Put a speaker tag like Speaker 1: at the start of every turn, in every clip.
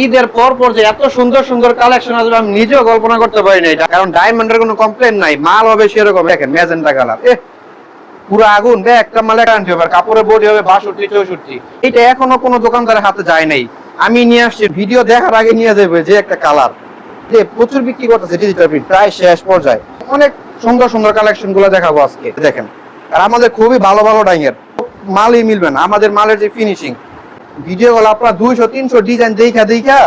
Speaker 1: ঈদের পর পর যে এত সুন্দর সুন্দর কালেকশন আসবে, আমি নিজেও কল্পনা করতে পারি না এটা। কারণ ডায়মন্ডের কোনো কমপ্লেন নাই, মাল হবে সেরকম। দেখেন ম্যাজেন্টা কালার পুরো আগুন। বে একটা মালে গ্যারান্টি হবে, আর কাপড়ের বডি হবে বাষট্টি, চৌষট্টি। এটা এখনও কোনো দোকানদারের হাতে যায় নাই। আমি নিয়ে আসছি ভিডিও দেখার আগে নিয়ে যাবে যে একটা কালার যে প্রচুর বিক্রি করতেছে ডিজিটাল প্রিন্ট প্রায় শেষ পর্যায়ে। অনেক সুন্দর সুন্দর কালেকশনগুলো দেখাবো আজকে, দেখেন। আর আমাদের খুবই ভালো ভালো ডাইংয়ের মালই মিলবে না। আমাদের মালের যে ফিনিশিং ভিডিও গুলো আপনার দুইশো, তিনশো ডিজাইন দেখা দেখা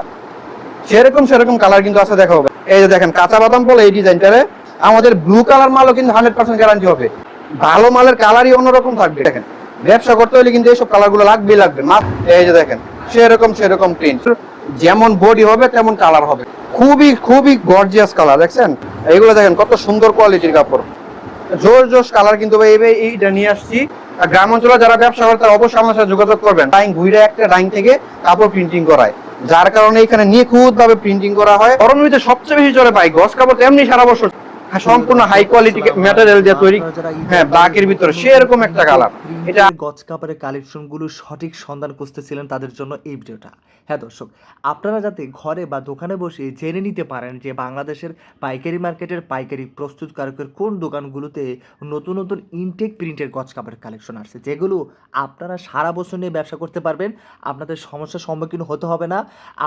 Speaker 1: সেরকম সেরকম কালার কিন্তু আছে, দেখা হবে। এই যে দেখেন, কাঁচা বাদাম বলে এই ডিজাইনটারে আমাদের ব্লু কালার মালও কিন্তু হান্ড্রেড পার্সেন্ট গ্যারান্টি হবে। ভালো মালের কালারই অন্যরকম থাকবে, দেখেন। ব্যবসা করতে হলে কিন্তু এইসব কালারগুলো লাগবেই লাগবে। এই যে দেখেন, সেরকম সেরকম প্রিন্ট যেমন বডি হবে, তেমন কালার হবে। খুবই খুবই গর্জিয়াস কালার দেখছেন? এইগুলো দেখেন, কত সুন্দর কোয়ালিটির কাপড়। জোর, জোশ কালার কিন্তু ভাই, এইটা নিয়ে আসছি। গ্রাম অঞ্চলে যারা ব্যবসা করে, তারা অবশ্যই আমার সাথে যোগাযোগ করবেন। ডাইং ঘুরে একটা ডাইং থেকে কাপড় প্রিন্টিং করায়। যার কারণে এখানে নিখুঁত ভাবে প্রিন্টিং করা হয়। গরম সবচেয়ে বেশি চলে পাই গছ কাপড়, তেমনি সারা বছর সম্পূর্ণ হাই কোয়ালিটি ম্যাটেরিয়াল দিয়ে তৈরি। হ্যাঁ বাকের ভিতরে সেরকম একটা কালার এটা
Speaker 2: এটা গজ কাপড়ের কালেকশনগুলো সঠিক সন্ধান খুঁজতেছিলেন তাদের জন্য এই ভিডিওটা। হ্যাঁ দর্শক আপনারা যাতে ঘরে বা দোকানে বসে জেনে নিতে পারেন যে বাংলাদেশের পাইকারি মার্কেটের পাইকারি প্রস্তুতকারকের কোন দোকানগুলোতে নতুন নতুন ইনটেক প্রিন্টের গজ কাপড়ের কালেকশন আসছে যেগুলো আপনারা সারা বছর নিয়ে ব্যবসা করতে পারবেন আপনাদের সমস্যার সম্মুখীন হতে হবে না।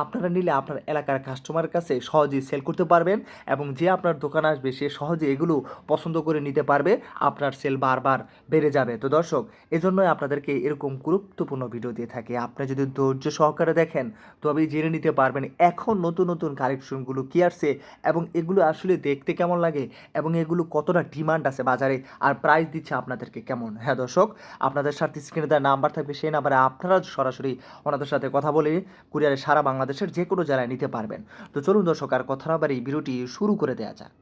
Speaker 2: আপনারা নিলে আপনার এলাকার কাস্টমার কাছে সহজেই সেল করতে পারবেন এবং যে আপনার দোকান আসবে সে সহজে এগুলো পছন্দ করে নিতে পারবে, আপনার সেল বারবার বেড়ে যাবে। তো দর্শক, এজন্যই আপনাদেরকে এরকম গুরুত্বপূর্ণ ভিডিও দিয়ে থাকি। আপনি যদি ধৈর্য সহকারে দেখেন, তবেই জেনে নিতে পারবেন এখন নতুন নতুন কালেকশনগুলো কী আসছে এবং এগুলো আসলে দেখতে কেমন লাগে এবং এগুলো কতটা ডিমান্ড আছে বাজারে আর প্রাইস দিচ্ছে আপনাদেরকে কেমন? হ্যাঁ দর্শক, আপনাদের সাথে স্ক্রিনে দেওয়া নাম্বার থাকবে, সেই নাম্বারে আপনারা সরাসরি ওনাদের সাথে কথা বলে কুরিয়ারে সারা বাংলাদেশের যে কোনো জেলায় নিতে পারবেন। তো চলুন দর্শক, আর কথা না বাড়ি ভিডিওটি শুরু করে দেওয়া যাক।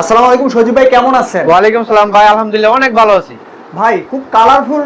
Speaker 3: আসসালামু আলাইকুম সজীব ভাই কেমন আছেন?
Speaker 1: ওয়ালাইকুম সালাম ভাই আলহামদুলিল্লাহ অনেক ভালো আছি।
Speaker 3: ভাই খুব কালারফুল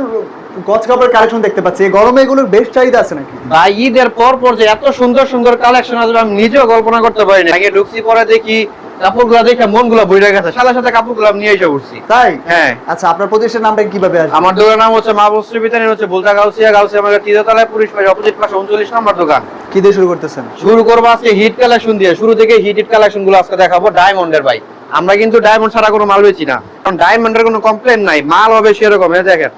Speaker 3: গজ কাপড়ের কালেকশন দেখতে পাচ্ছি। এই গরমে এগুলোর বেশ চাহিদা আছে নাকি?
Speaker 1: ভাই ঈদের পর পর যে এত সুন্দর সুন্দর কালেকশন আসবে আমি নিজেও কল্পনা করতে পারি না আগে ঢুকছি পরে দেখি কাপড়গুলো দেখে মনগুলো বইরে গেছে। সাথে সাথে কাপড়গুলো নিয়ে এসে উঠছি।
Speaker 3: তাই?
Speaker 1: হ্যাঁ।
Speaker 3: আচ্ছা আপনার প্রতিষ্ঠানের নামটা কীভাবে আসবে
Speaker 1: আমার দোকানের নাম হচ্ছে মা বস্ত্রী বিতানি হচ্ছে বুলতা গাউসিয়া গাউসিয়া আমাদের তৃতীয়তলায় পুলিশ পাশে অপোজিট পাশে উনচল্লিশ নম্বর দোকান।
Speaker 3: কি দিয়ে শুরু করতেছেন?
Speaker 1: শুরু করব আজকে হিট কালেকশন দিয়ে। শুরু থেকে হিট হিট কালেকশনগুলো আজকে দেখাবো। ডায়মন্ডের ভাই। আমরা কিন্তু ডায়মন্ড ছাড়া কোনো মাল বেচি না। কারণ ডায়মন্ডের কোনো কমপ্লেন নাই মাল হবে সেরকম এই দেখেন।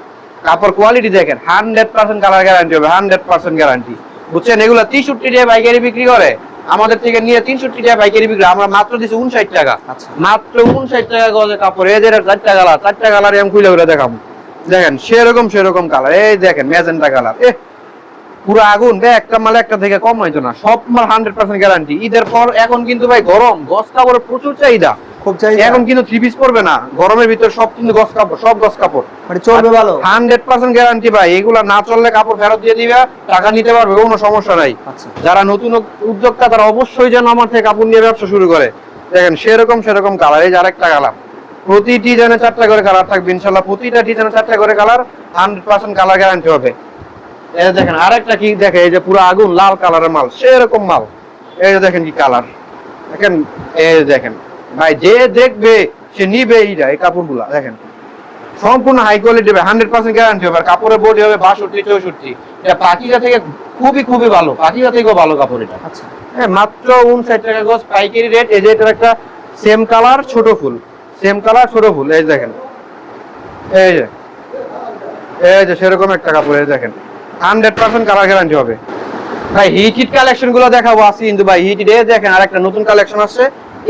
Speaker 1: কাপড় কোয়ালিটি দেখেন হান্ড্রেড পার্সেন্ট কালার গ্যারান্টি হবে হান্ড্রেড পার্সেন্ট গ্যারান্টি বুঝছেন? এগুলো তিনষট্টি টাকা পাইকারি বিক্রি করে। আমাদের থেকে নিয়ে তিনষট্টি টাকা পাইকারি বিক্রি আমরা মাত্র দিচ্ছি উনষাট টাকা।
Speaker 3: আচ্ছা।
Speaker 1: মাত্র উনষাট টাকা গজে কাপড়। এটা চারটা কালার চারটা কালার আমি খুলে খুলে দেখাবো। দেখেন সেরকম সেরকম কালার এই দেখেন ম্যাজেন্টা কালার এ পুরো আগুন। বে একটা মাল একটা থেকে কম হইতো না। সব মাল হান্ড্রেড পার্সেন্ট গ্যারান্টি ঈদের পর এখন কিন্তু ভাই গরম। গস কাপড়ের প্রচুর চাহিদা।
Speaker 3: খুব চাহিদা।
Speaker 1: এখন কিন্তু থ্রি পিস পড়বে না। গরমের ভিতর সব কিন্তু গস কাপড় সব গস কাপড়।
Speaker 3: মানে চলবে ভালো?
Speaker 1: হান্ড্রেড পার্সেন্ট গ্যারান্টি ভাই এগুলা না চললে কাপড় ফেরত দিয়ে দিবে টাকা নিতে পারবে কোনো সমস্যা নাই।
Speaker 3: আচ্ছা।
Speaker 1: যারা নতুন উদ্যোক্তা তারা অবশ্যই যেন আমার থেকে কাপড় নিয়ে ব্যবসা শুরু করে। দেখেন সেরকম সেরকম কালার এই যে আরেকটা কালার প্রতি ডিজাইনে চারটা করে কালার থাকবে ইনশাল্লাহ প্রতিটা ডিজাইনে চারটা করে colour hundred percent colour guarantee হবে। এই দেখেন আরেকটা কি দেখে এই যে পুরো আগুন লাল কালারের মাল সেরকম মাল। এই যে দেখেন কি কালার দেখেন এই যে দেখেন। ভাই যে দেখবে সে নিবে এইটা এই কাপড়গুলা দেখেন। সম্পূর্ণ হাই কোয়ালিটি হবে হান্ড্রেড পার্সেন্ট গ্যারান্টি হবে। আর কাপড়ের বডি হবে বাষট্টি চৌষট্টি। এটা পাকিজা থেকে খুবই খুবই ভালো পাকিজা থেকেও ভালো কাপড় এটা।
Speaker 3: আচ্ছা।
Speaker 1: হ্যাঁ মাত্র উনষাট টাকা গজ পাইকারি রেট এই যে এটার একটা সেম কালার ছোট ফুল। সেম কালার ছোট ফুল এই দেখেন। এই যে এই যে সেরকম একটা কাপড় এই দেখেন। হান্ড্রেড পার্সেন্ট কালার গ্যারান্টি হবে। ভাই হিট হিট কালেকশনগুলো দেখাবো আসি কিন্তু ভাই হিট হিট দেখেন আর একটা নতুন কালেকশন আসছে।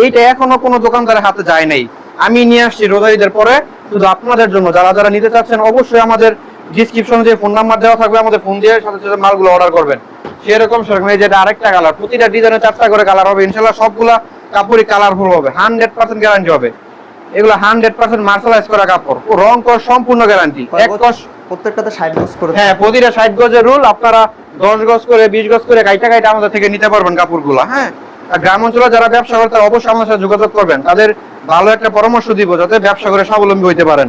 Speaker 1: এইটা এখনও কোনো দোকানদারের হাতে যায় নাই। আমি নিয়ে আসছি রোজাইদের পরে। শুধু আপনাদের জন্য যারা যারা নিতে চাচ্ছেন অবশ্যই আমাদের ডিসক্রিপশনে যে ফোন নাম্বার দেওয়া থাকবে আমাদের ফোন দিয়ে সাথে সাথে মালগুলো অর্ডার করবেন। সেরকম সেরকম এই যেটা আরেকটা কালার প্রতিটা ডিজাইনে চারটা করে কালার হবে। ইনশাল্লাহ সবগুলা কাপড়ই কালারফুল হবে হান্ড্রেড পার্সেন্ট গ্যারান্টি হবে। এগুলো হান্ড্রেড পার্সেন্ট মার্শালাইজ করা কাপড় ও রং কস সম্পূর্ণ গ্যারান্টি এক? কস
Speaker 3: প্রত্যেকটাতে ষাট গজ করে।
Speaker 1: হ্যাঁ প্রতিটা ষাট গজের রুল আপনারা দশ গজ করে বিশ গজ করে কাইটা কাইটা আমাদের থেকে নিতে পারবেন কাপড়গুলো হ্যাঁ? গ্রাম অঞ্চলে যারা ব্যবসা করে তারা অবশ্যই আমাদের সাথে যোগাযোগ করবেন। তাদের ভালো একটা পরামর্শ দিব যাতে ব্যবসা করে স্বাবলম্বী হইতে পারেন।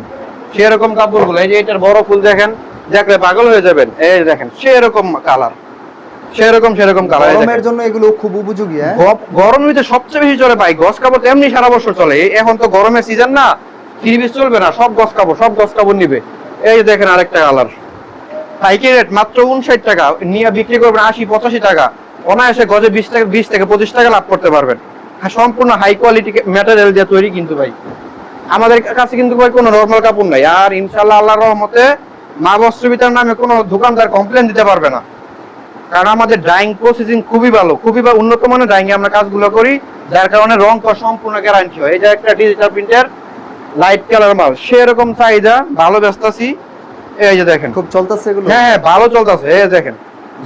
Speaker 1: সেরকম কাপড়গুলো এই যে এটার বড় ফুল দেখেন দেখলে পাগল হয়ে যাবেন। এই দেখেন সেরকম কালার। সেরকম সেরকম কালার
Speaker 3: গরমের জন্য এগুলো খুব উপযোগী হ্যাঁ?
Speaker 1: গরমের ভিতরে সবচেয়ে বেশি চলে ভাই গস কাপড় এমনি সারা বছর চলে। এখন তো গরমের সিজন না থ্রি পিস চলবে না সব গস কাপড় সব গস কাপড় নিবে। এই যে দেখেন আরেকটা কালার। পাইকারি রেট মাত্র উনষাট টাকা। নিয়ে বিক্রি করবেন আশি পঁচাশি টাকা। অনায়াসে গজে বিশ টাকা বিশ থেকে পঁচিশ টাকা লাভ করতে পারবেন। সম্পূর্ণ হাই কোয়ালিটি ম্যাটেরিয়াল দিয়ে তৈরি কিন্তু ভাই। আমাদের কাছে কিন্তু ভাই কোনো নর্মাল কাপড় নাই। আর ইনশাল্লাহ আল্লাহর রহমতে মা বস্ত্রবিতার নামে কোনো দোকানদার কমপ্লেন দিতে পারবে না। কারণ আমাদের ড্রাইং প্রসেসিং খুবই ভালো খুবই উন্নত মানের ড্রাইং এ আমরা কাজগুলো করি যার কারণে রং সম্পূর্ণ গ্যারান্টি হয়। এই যে একটা ডিজিটাল প্রিন্টের লাইট কালার মাল সেরকম চাহিদা ভালো ব্যস্ত আছি। এই যে দেখেন।
Speaker 3: খুব চলতেছে এগুলো?
Speaker 1: হ্যাঁ হ্যাঁ ভালো চলতেছে। এই দেখেন।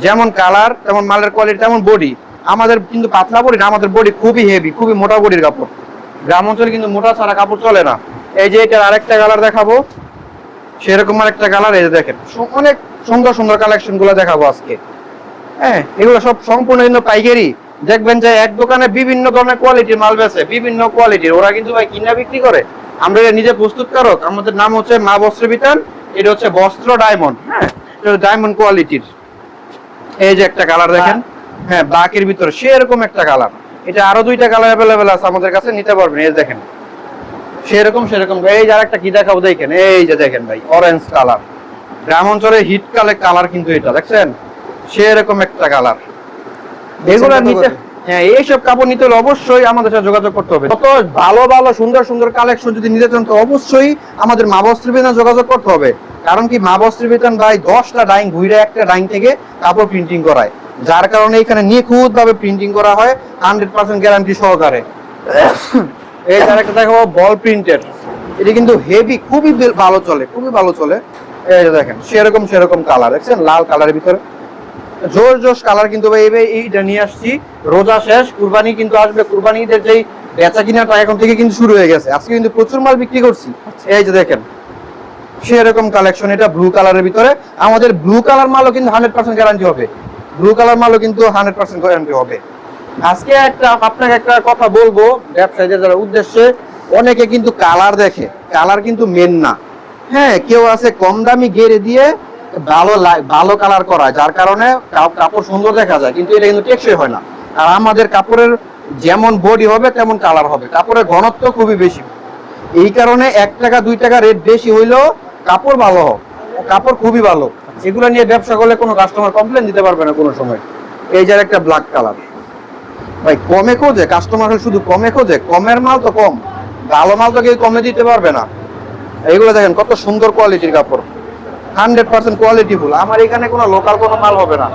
Speaker 1: যেমন কালার তেমন মালের কোয়ালিটি তেমন বডি আমাদের কিন্তু পাতলা বডি না, আমাদের বডি খুবই হেভি খুবই মোটা বডির কাপড়। গ্রাম অঞ্চলে কিন্তু মোটা ছাড়া কাপড় চলে না। এই যে এটার আরেকটা কালার দেখাবো। সেরকম আরেকটা কালার এই যে দেখেন। অনেক সুন্দর সুন্দর কালেকশনগুলো দেখাবো আজকে। হ্যাঁ এগুলো সব সম্পূর্ণ কিন্তু পাইকারি। দেখবেন যে এক দোকানে বিভিন্ন ধরনের কোয়ালিটির মাল বেচে, বিভিন্ন কোয়ালিটির ওরা কিন্তু ভাই কিনা বিক্রি করে। আমরা নিজে প্রস্তুতকারক আমাদের নাম হচ্ছে মা বস্ত্র বিতান, এটা হচ্ছে বস্ত্র ডায়মন্ড হ্যাঁ? ডায়মন্ড কোয়ালিটির এই যে একটা কালার দেখেন। হ্যাঁ ব্ল্যাকের ভিতরে সেরকম একটা কালার এটা আরও দুইটা কালার অ্যাভেলেবেল আছে আমাদের কাছে নিতে পারবেন। এই দেখেন সেরকম সেরকম। এই যে আরেকটা কি দেখাবো দেখেন। এই যে দেখেন ভাই অরেঞ্জ কালার গ্রাম অঞ্চলে হিট কালে কালার কিন্তু এটা দেখছেন? সেরকম একটা কালার এগুলো নিতে? হ্যাঁ এইসব কাপড় নিতে হলে অবশ্যই আমাদের সাথে যোগাযোগ করতে হবে। কত ভালো ভালো সুন্দর সুন্দর কালেকশন যদি নিতে চান তো অবশ্যই আমাদের মা যোগাযোগ করতে হবে। কারণ কি মা বস্ত্র বিতান ভাই দশটা ডাইং ঘুরে একটা ডাইং থেকে কাপড় প্রিন্টিং করায় যার কারণে এখানে নিখুঁত ভাবে প্রিন্টিং করা হয় হান্ড্রেড পার্সেন্ট গ্যারান্টি সহকারে। এই যার একটা দেখাবো বল প্রিন্টেড এটা কিন্তু হেভি খুবই ভালো চলে, খুবই ভালো চলে। এই দেখেন, সেরকম সেরকম কালার দেখছেন? লাল কালারের ভিতরে। জোর জোশ কালার কিন্তু এইটা নিয়ে আসছি। রোজা শেষ, কুরবানি কিন্তু আসবে। কুরবানি ঈদের যেই বেচা কিনাটা এখন থেকে কিন্তু শুরু হয়ে গেছে। আজকে কিন্তু প্রচুর মাল বিক্রি করছি। এই যে দেখেন সেরকম কালেকশন এটা ব্লু কালারের ভিতরে। আমাদের ব্লু কালার মালও কিন্তু হান্ড্রেড পার্সেন্ট গ্যারান্টি হবে। ব্লু কালার মালও কিন্তু হান্ড্রেড পার্সেন্ট গ্যারান্টি হবে। আজকে একটা, আপনাকে একটা কথা বলব, ব্যবসায়ীদের যারা উদ্দেশ্যে, অনেকে কিন্তু কালার দেখে কালার কিন্তু মেন না। হ্যাঁ কেউ আছে কম দামি গেড়ে দিয়ে ভালো ভালো কালার করা যার কারণে কাপড় সুন্দর দেখা যায়, কিন্তু এটা কিন্তু টেকসই হয় না। আর আমাদের কাপড়ের যেমন বডি হবে, তেমন কালার হবে। কাপড়ের ঘনত্ব খুবই বেশি। এই কারণে এক টাকা, দুই টাকা রেট বেশি হইলেও কাপড় ভালো হোক কাপড় খুবই ভালো। এগুলো নিয়ে ব্যবসা করলে কোনো কাস্টমার কমপ্লেন দিতে পারবে না কোনো সময়। এই যার একটা ব্ল্যাক কালার ভাই, কমে খোঁজে কাস্টমার শুধু কমে খোঁজে, কমের মাল তো কম, ভালো মাল তো কেউ কমে দিতে পারবে না। এইগুলো দেখেন, কত সুন্দর কোয়ালিটির কাপড়। হান্ড্রেড পার্সেন্ট কোয়ালিটি ফুল আমার এখানে কোনো লোকাল কোনো মাল হবে না।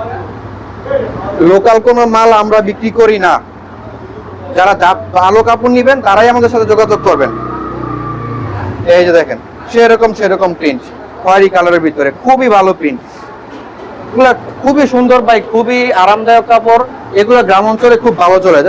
Speaker 1: লোকাল কোনো মাল আমরা বিক্রি করি না। যারা ভালো কাপড় নিবেন, তারাই আমাদের সাথে যোগাযোগ করবেন। এই যে দেখেন সেরকম সেরকম প্রিন্ট খয়েরি কালারের ভিতরে খুবই ভালো প্রিন্ট এগুলা খুবই সুন্দর ভাই খুবই আরামদায়ক কাপড়। এগুলো গ্রাম অঞ্চলে খুব ভালো চলে।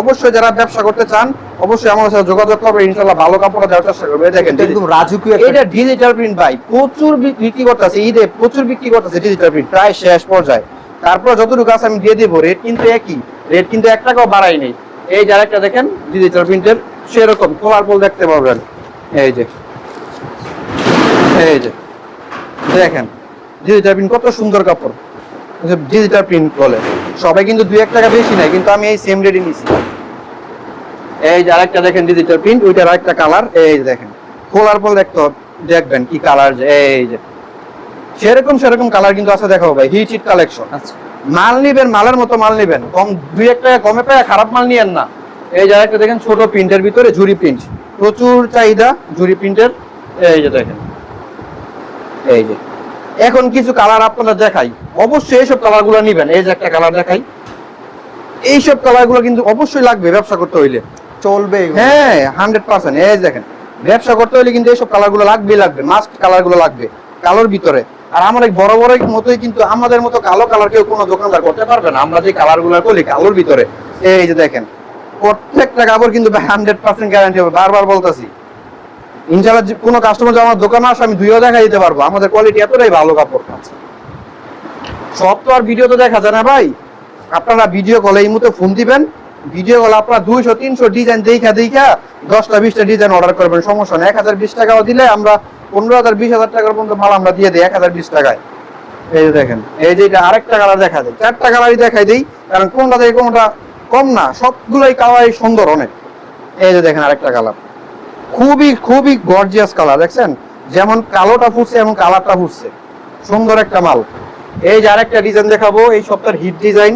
Speaker 1: অবশ্যই যারা ব্যবসা করতে চান অবশ্যই আমাদের সাথে যোগাযোগ করবে ইনশাল্লাহ ভালো কাপড় দেওয়ার চেষ্টা করবে দেখেন
Speaker 3: একদম রাজকীয়
Speaker 1: এটা ডিজিটাল প্রিন্ট ভাই প্রচুর বিক্রি করতেছে ঈদে প্রচুর বিক্রি করতেছে ডিজিটাল প্রিন্ট প্রায় শেষ পর্যায়ে। তারপর যতটুকু আছে আমি দিয়ে দিব রেট কিন্তু একই। রেট কিন্তু এক টাকাও বাড়াই নেই এই যার একটা দেখেন ডিজিটাল প্রিন্টের সেরকম খোলার পল দেখতে পাবেন। এই যে এই যে দেখেন ডিজিটাল প্রিন্ট কত সুন্দর কাপড়। ডিজিটাল প্রিন্ট বলে। সবাই কিন্তু দুই এক টাকা বেশি নাই কিন্তু আমি এই সেম রেটই নিছি। এই যে আরেকটা দেখেন ডিজিটাল প্রিন্ট ওইটার আরেকটা কালার এই যে দেখেন। খোলার পর দেখতে দেখবেন কি কালার এই যে। সেরকম সেরকম কালার কিন্তু আছে দেখাবো ভাই হিট হিট কালেকশন
Speaker 3: আচ্ছা।
Speaker 1: মাল নিবেন মালের মতো মাল নিবেন। কম দুই এক টাকা কমে পায় খারাপ মাল নিয়েন না। এই যে আরেকটা দেখেন ছোট প্রিন্টের ভিতরে ঝুরি প্রিন্ট প্রচুর চাহিদা ঝুরি প্রিন্টের এই যে দেখেন। এই যে। এখন কিছু কালার আপনাদের দেখাই। অবশ্যই এইসব কালারগুলো নিবেন। এই যে একটা কালার দেখাই। এইসব কালারগুলো কিন্তু অবশ্যই লাগবে ব্যবসা করতে হইলে।
Speaker 3: চলবে
Speaker 1: হ্যাঁ হান্ড্রেড পার্সেন্ট এই দেখেন ব্যবসা করতে হলে কিন্তু এইসব কালারগুলো লাগবেই লাগবে। মাস্ট কালারগুলো লাগবে কালোর ভিতরে। আর আমার এই বড় বড় মতোই কিন্তু আমাদের মতো কালো কালার কেউ কোনো দোকানদার করতে পারবে না। আমরা যে কালারগুলো করি কালোর ভিতরে। এই যে দেখেন প্রত্যেকটা কাপড় কিন্তু হান্ড্রেড পার্সেন্ট গ্যারান্টি হবে। বারবার বলতেছি। ইনশাল্লাহ কোনো কাস্টমার যে আমার দোকানে আসে, আমি দুইও দেখা দিতে পারব। আমাদের কোয়ালিটি এতটাই ভালো কাপড়। সব তো আর ভিডিও তো দেখা যায় না ভাই। আপনারা ভিডিও কলে এই মুহূর্তে ফোন দিবেন। ভিডিও কলে আপনারা দুইশো, তিনশো ডিজাইন দেখা দেখা দশটা, বিশটা ডিজাইন অর্ডার করবেন। সমস্যা নেই। এক হাজার বিশ টাকাও দিলে আমরা পনেরো হাজার, বিশ হাজার টাকার পর্যন্ত মাল আমরা দিয়ে দিই এক হাজার বিশ টাকায়। এই যে দেখেন, এই যে এটা আরেকটা কালার দেখা যায় চারটা কালারই দেখাই দিই, কারণ কোনটা থেকে কোনটা কম না। সবগুলোই কালারই সুন্দর অনেক। এই যে দেখেন আরেকটা কালার খুবই খুবই গর্জিয়াস কালার দেখছেন? যেমন কালোটা ফুটছে এবং কালারটা ফুটছে। সুন্দর একটা মাল। এই যে আরেকটা ডিজাইন দেখাবো, এই সপ্তাহের হিট ডিজাইন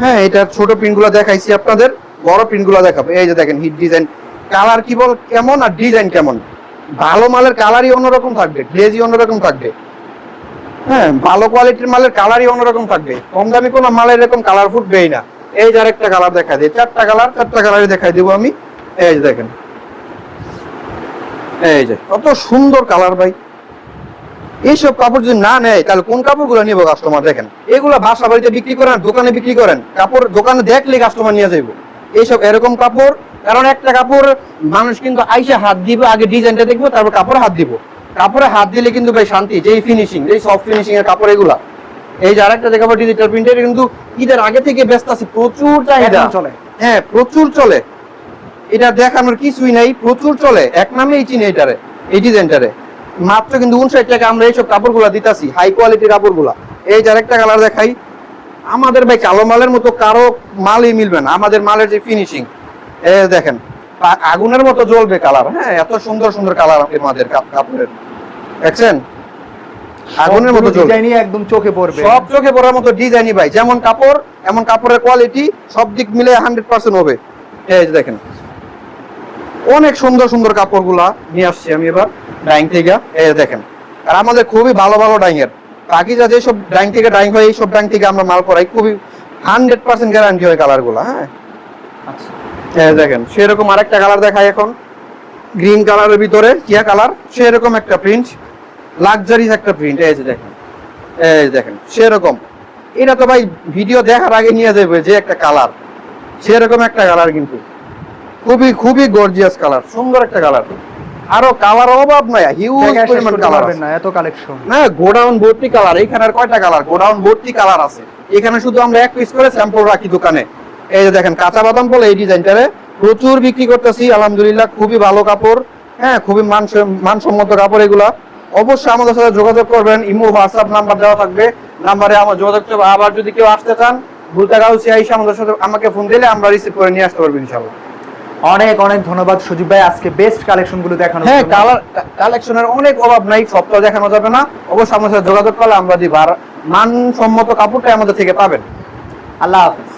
Speaker 1: হ্যাঁ এটা ছোট প্রিন্টগুলো দেখাইছি আপনাদের, বড় প্রিন্টগুলো দেখাবো। এই যে দেখেন হিট ডিজাইন কালার কি বল, কেমন আর ডিজাইন কেমন? ভালো মালের কালারই অন্যরকম থাকবে গ্লেজই অন্যরকম থাকবে। হ্যাঁ ভালো কোয়ালিটির মালের কালারই অন্যরকম থাকবে। কম দামি কোনো মালের এরকম কালার ফুটবেই না। এই যে আরেকটা কালার দেখা দিই, চারটা কালার চারটা কালারই দেখাই দেবো আমি। এই যে দেখেন। এই যে কত সুন্দর কালার ভাই। এইসব কাপড় যদি না নেয় তাহলে কোন কাপড়গুলো নিবো কাস্টমার দেখেন? এগুলো বাসা বাড়িতে বিক্রি করেন দোকানে বিক্রি করেন কাপড় দোকানে দেখলে কাস্টমার নিয়ে যাইবো। এইসব এরকম কাপড় কারণ একটা কাপড় মানুষ কিন্তু আইসে হাত দিবে আগে ডিজাইনটা দেখব তারপর কাপড়ে হাত দিব। কাপড়ে হাত দিলে কিন্তু ভাই শান্তি যেই ফিনিশিং যেই সফট ফিনিশিং এর কাপড় এগুলা। এই যে আরেকটা দেখাবো ডিজিটাল প্রিন্টের কিন্তু ঈদের আগে থেকে ব্যস্ত আছে প্রচুর চাহিদা।
Speaker 3: চলে।
Speaker 1: হ্যাঁ প্রচুর চলে। এটা দেখানোর কিছুই নাই প্রচুর চলে। এক নামেই চিনি এটারে এই ডিজাইনটারে। মাত্র কিন্তু উনষাট টাকা আমরা এইসব কাপড়গুলা দিতাছি হাই কোয়ালিটির কাপড়গুলা। এই যে আরেকটা কালার দেখাই আমাদের ভাই কালো মালের মতো কারও মালই মিলবে না আমাদের মালের যে ফিনিশিং এ দেখেন আগুনের মতো জ্বলবে কালার হ্যাঁ এত সুন্দর সুন্দর কালার আমাদের কাপ- কাপড়ের। দেখছেন? আগুনের মতো
Speaker 3: ডিজাইনই একদম চোখে পড়বে।
Speaker 1: সব চোখে পড়ার মতো ডিজাইনই ভাই যেমন কাপড় এমন কাপড়ের কোয়ালিটি সব দিক মিলে হান্ড্রেড পার্সেন্ট হবে। এই দেখেন অনেক সুন্দর সুন্দর কাপড়গুলা নিয়ে আসছি আমি এবার ডাইং থেকে। এই দেখেন আর আমাদের খুবই ভালো ভালো ডাইং এর। পাকিজা যেসব ডাইং থেকে ডাইং হয় এইসব ডাইং থেকে আমরা মাল করাই। খুবই হান্ড্রেড পার্সেন্ট গ্যারান্টি হয় কালারগুলা হ্যাঁ।
Speaker 3: আচ্ছা।
Speaker 1: এই যে দেখেন সেরকম আরেকটা কালার দেখাই এখন। গ্রিন কালারের ভিতরে কিয়া কালার সেরকম একটা প্রিন্ট লাক্সারিজ একটা প্রিন্ট এই যে দেখেন। এই দেখেন সেরকম। এটা তো ভাই ভিডিও দেখার আগে নিয়ে যাবে যে একটা কালার সেরকম একটা কালার কিন্তু। খুবই খুবই গর্জিয়াস কালার সুন্দর একটা কালার আরও কালার অভাব নাই হিউজ পরিমাণ কালার
Speaker 3: পারবেন না এত কালেকশন
Speaker 1: না গোডাউন ভর্তি কালার এখানে আর কয়টা কালার গোডাউন ভর্তি কালার আছে। এখানে শুধু আমরা এক পিস করে স্যাম্পল রাখি দোকানে। এই যে দেখেন কাঁচা বাদাম বলে এই ডিজাইনটারে প্রচুর বিক্রি করতেছি আলহামদুলিল্লাহ খুবই ভালো কাপড়। হ্যাঁ খুবই মান মানসম্মত কাপড় এগুলা। অবশ্যই আমাদের সাথে যোগাযোগ করবেন ইমো হোয়াটসঅ্যাপ নাম্বার দেওয়া থাকবে। নাম্বারে আমার যোগাযোগ করবে আবার যদি কেউ আসতে চান ভুলতা গাউসি আইসা আমাদের সাথে আমাকে ফোন দিলে আমরা রিসিভ করে নিয়ে আসতে পারব ইনশাল্লাহ
Speaker 3: অনেক অনেক ধন্যবাদ সুজিব ভাই। আজকে বেস্ট কালেকশনগুলো দেখানো
Speaker 1: হ্যাঁ কালার কালেকশনের অনেক অভাব নাই সব তো দেখানো যাবে না। অবশ্যই আমাদের সাথে যোগাযোগ করলে আমরা দিব আর মানসম্মত কাপড়টাই আমাদের থেকে পাবেন।
Speaker 3: আল্লাহ হাফেজ।